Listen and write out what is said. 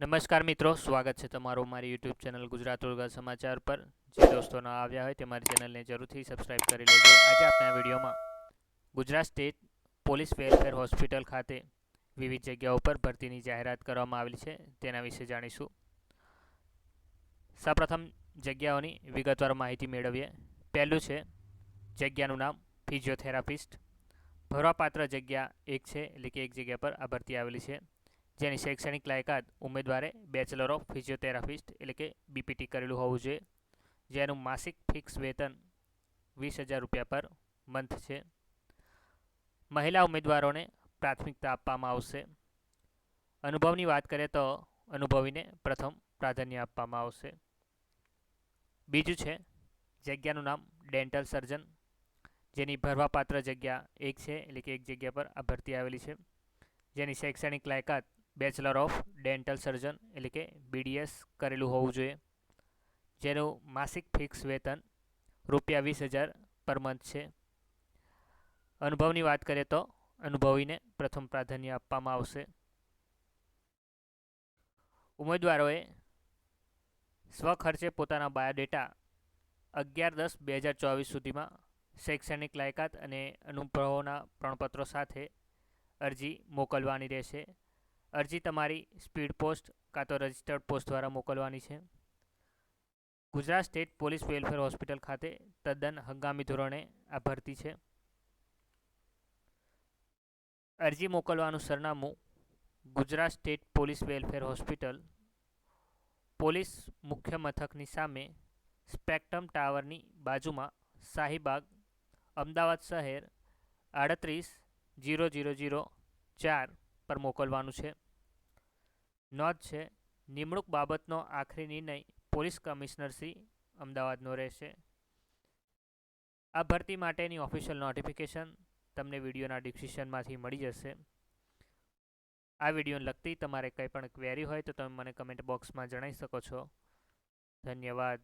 નમસ્કાર મિત્રો, સ્વાગત છે તમારું મારી યુટ્યુબ ચેનલ ગુજરાત ઉર્ગા સમાચાર પર. જે દોસ્તો ન આવ્યા હોય તે મારી ચેનલને જરૂરથી સબસ્ક્રાઇબ કરી લેજો. આજે આપણે વિડીયોમાં Gujarat state police welfare hospital ખાતે વિવિધ જગ્યાઓ પર ભરતીની જાહેરાત કરવામાં આવેલી છે. તેના વિશે જાણીશું. સૌપ્રથમ જગ્યાઓની વિગતવાર માહિતી મેળવીએ. પહેલું છે જગ્યાનું નામ ફિઝિયોથેરાપિસ્ટ. ભરવાપાત્ર જગ્યા એક છે એટલે કે એક જગ્યા પર આ ભરતી આવેલી છે. જેની શૈક્ષણિક લાયકાત ઉમેદવારે બેચલર ઓફ ફિઝિયોથેરાપિસ્ટ એટલે કે બીપીટી કરેલું હોવું જોઈએ, જેનું માસિક ફિક્સ વેતન વીસ હજાર રૂપિયા પર મંથ છે. મહિલા ઉમેદવારોને પ્રાથમિકતા આપવામાં આવશે. અનુભવની વાત કરીએ તો અનુભવીને પ્રથમ પ્રાધાન્ય આપવામાં આવશે. બીજું છે, જગ્યાનું નામ ડેન્ટલ સર્જન જેની ભરવાપાત્ર જગ્યા એક છે, એટલે કે એક જગ્યા પર આ ભરતી આવેલી છે. જેની શૈક્ષણિક લાયકાત બેચલર ઓફ ડેન્ટલ સર્જન એટલે કે બીડીએસ કરેલું હોવું જોઈએ. જેનું માસિક ફિક્સ વેતન રૂપિયા વીસ હજાર પર મંથ છે. અનુભવની વાત કરીએ તો અનુભવીને પ્રથમ પ્રાધાન્ય આપવામાં આવશે. ઉમેદવારોએ સ્વખર્ચે પોતાના બાયોડેટા અગિયાર દસ બે હજાર ચોવીસ સુધીમાં શૈક્ષણિક લાયકાત અને અનુભવોના પ્રમાણપત્રો સાથે અરજી મોકલવાની રહેશે. અરજી તમારી સ્પીડ પોસ્ટ કાં તો રજિસ્ટર્ડ પોસ્ટ દ્વારા મોકલવાની છે. Gujarat state police welfare hospital ખાતે તદ્દન હંગામી ધોરણે આ ભરતી છે. અરજી મોકલવાનું સરનામું Gujarat state police welfare hospital police મુખ્ય મથકની સામે સ્પેક્ટ્રમ ટાવરની બાજુમાં શાહીબાગ, અમદાવાદ શહેર આડત્રીસ, જીરો જીરો જીરો ચાર પર મોકલવાનું છે. નોંધ છે, નિમણૂક બાબતનો આખરી નિર્ણય પોલીસ કમિશનર શ્રી અમદાવાદનો રહેશે. આ ભરતી માટેની ઓફિશિયલ નોટિફિકેશન તમને વિડીયોના ડિસ્ક્રિપ્શનમાંથી મળી જશે. આ વિડીયોને લગતી તમારે કંઈ પણ ક્વેરી હોય તો તમે મને કમેન્ટ બોક્સમાં જણાવી શકો છો. ધન્યવાદ.